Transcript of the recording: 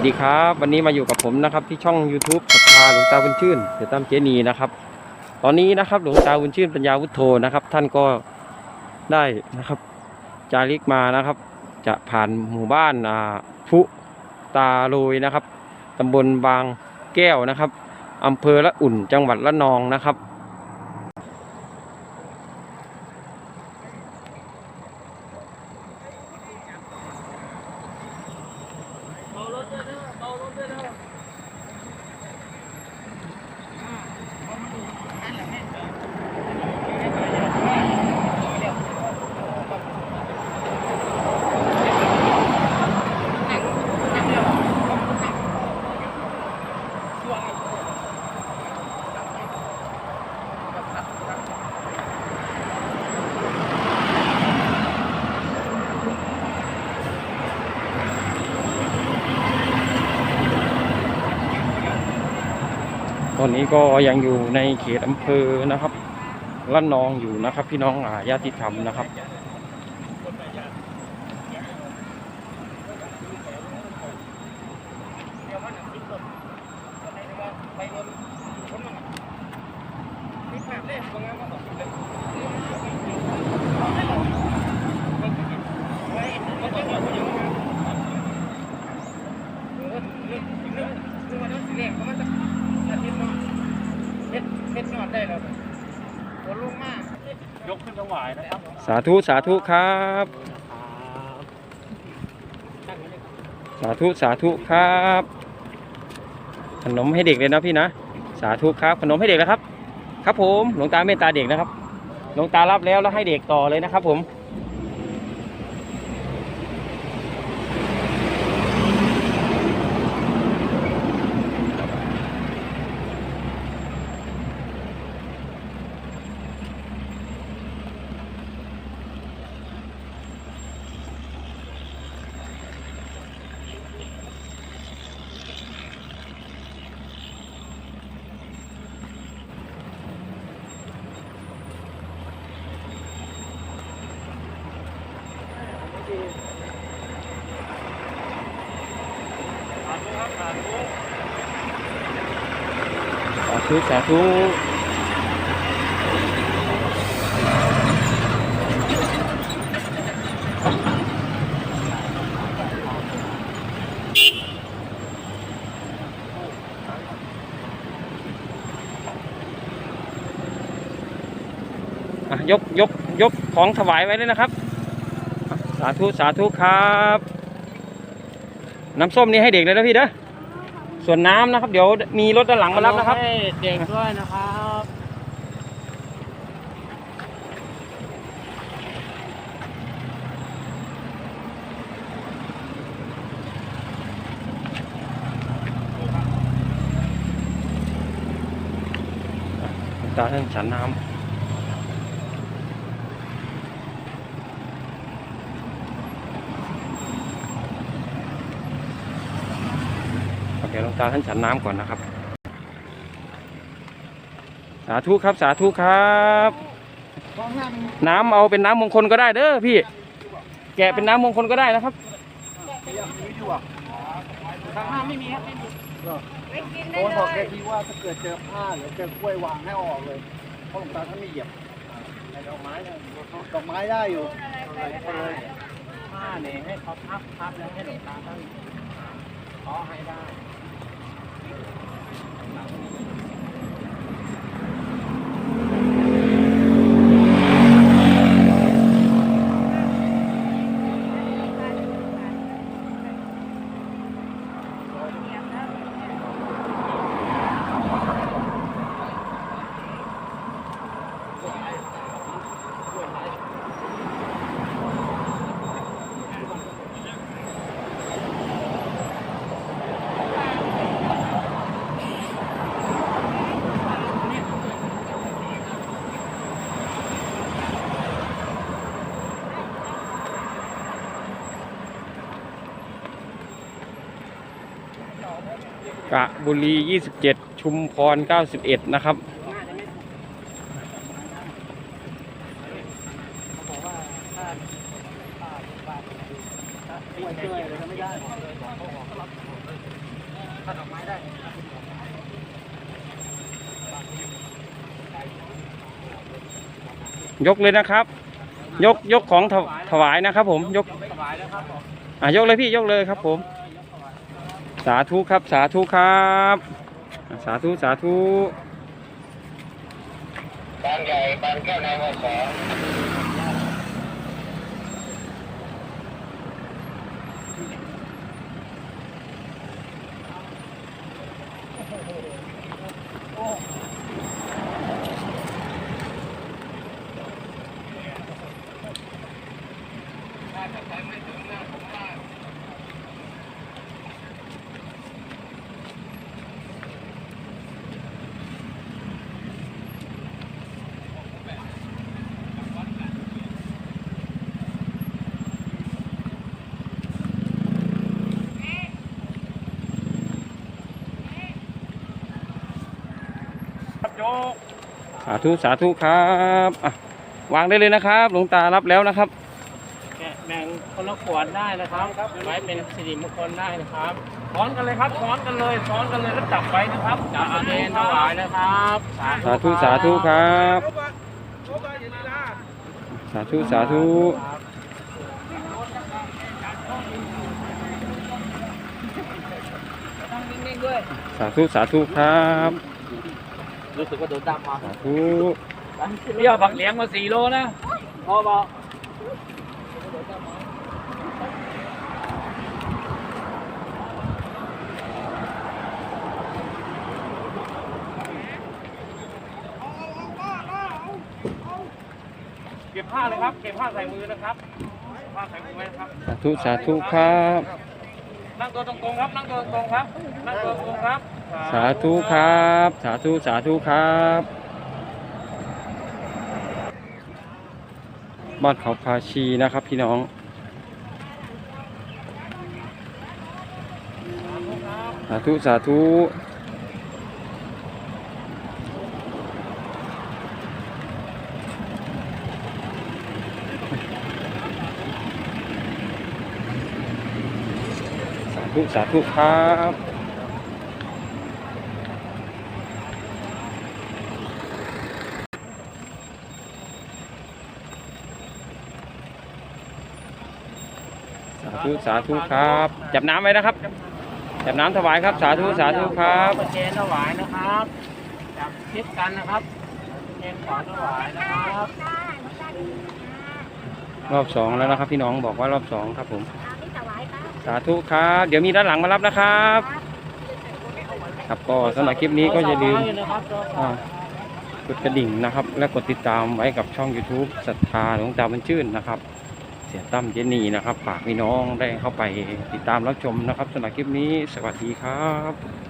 วัสดีครับ วันนี้มาอยู่กับผมนะครับที่ช่อง YouTube ศรัทธาหลวงตาบุญชื่นเสือตามเจนีนะครับ ตอนนี้นะครับหลวงตาบุญชื่นปัญญาวุฒโธนะครับ ท่านก็ได้นะครับจาริกมานะครับ จะผ่านหมู่บ้านอ่าพุตาโรยนะครับตำบลบางแก้วนะครับอำเภอละอุ่นจังหวัดละนองนะครับ ตอนนี้ก็ยังอยู่ในเขตอำเภอนะครับละนองอยู่นะครับ พี่น้องอาญาติธรรมนะครับย ลงมายกขึ้นถวายนะครับสาธุสาธุครับ สาธุสาธุครับ ขนมให้เด็กเลยนะพี่นะ สาธุครับ ขนมให้เด็กนะครับ ครับผมหลวงตาเมตตาเด็กนะครับหลวงตารับแล้วแล้วให้เด็กต่อเลยนะครับผม ธุสาธุยกยกยกของถวายไว้เลยนะครับ สาธุ สาธุครับ น้ำส้มนี่ให้เด็กเลยนะพี่เด้อ ส่วนน้ำนะครับ เดี๋ยวมีรถด้านหลังมารับนะครับ ให้เด็กด้วยนะครับหลวงตาท่านฉันน้ำโอเคหลวง ตาท่านฉันน้ำก่อนนะครับ สาธุครับสาธุครับ น้ำเอาเป็นน้ำมงคลก็ได้เด้อพี่ แกะเป็นน้ำมงคลก็ได้นะครับข้างหน้าไม่มีครับไม่มีโอ้บอกแกทีว่าถ้าเกิดเจอผ้าหรือเจอกล้วยวางให้เอาออกเลยเพราะหลวงตาท่านไม่เหยียบดอกไม้เนี่ยดอกไม้ได้อยู่ผ้าเนี่ยให้เขาพับพับแล้วให้หลวงตาท่านขอให้ได้ Thank you. กะบุรี 27 ชุมพร 91 นะครับยเกเลยไม่ได้ตัดดอกไม้ได้ยกเลยนะครับ ยกยกของถวถวายนะครับผม ยกอะยกเลยพี่ยกเลยครับผม สาธุครับ สาธุครับ สาธุสาธุบางใหญ่บางแก้วในวันสอาธุสาธุครับอะวางได้เลยนะครับ หลวงตารับแล้วนะครับ แกะแบ่งคนละขวดได้นะครับไว้เป็นสิริมงคลได้นะครับซ้อนกันเลยครับซ้อนกันเลยซ้อนกันเลยแล้วจับไว้นะครับจับอาเมนถวายนะครับสาธุสาธุครับ สาธุสาธุต้องนิ่งๆด้วยสาธุสาธุครับ รู้สึกว่าโดนตามมาสาธุเบี้ยวผักเหลียงมาสี่โลนะพอบอกเก็บผ้าเลยครับ เก็บผ้าใส่มือนะครับเก็บผ้าใส่มือไว้นะครับ สาธุสาธุครับ นั่งตัวตรงๆครับ นั่งตัวตรงครับ นั่งตัวตรงครับ สาธุครับ สาธุ สาธุครับบ้านเขาพาชีนะครับพี่น้องสาธุสาธุ ธุสาธุครับสาธุสาธุครับ จับน้ำไว้นะครับ จับน้ำถวายครับ สาธุสาธุครับเจนถวายนะครับจับชิดกันนะครับเจนขวาถวายนะครับ รอบสองแล้วนะครับพี่น้องบอกว่ารอบสองครับผมเอาที่ถวายครับสาธุครับ เดี๋ยวมีด้านหลังมารับนะครับ ครับก็สำหรับคลิปนี้ก็อย่าลืมนะครับอ่ากดกระดิ่งนะครับ และกดติดตามไว้กับช่อง YouTube ศรัทธาหลวงตาบรรชื่นนะครับ เสียตั้มเจนีนะครับฝากพี่น้องได้เข้าไปติดตามรับชมนะครับสำหรับคลิปนี้ สวัสดีครับ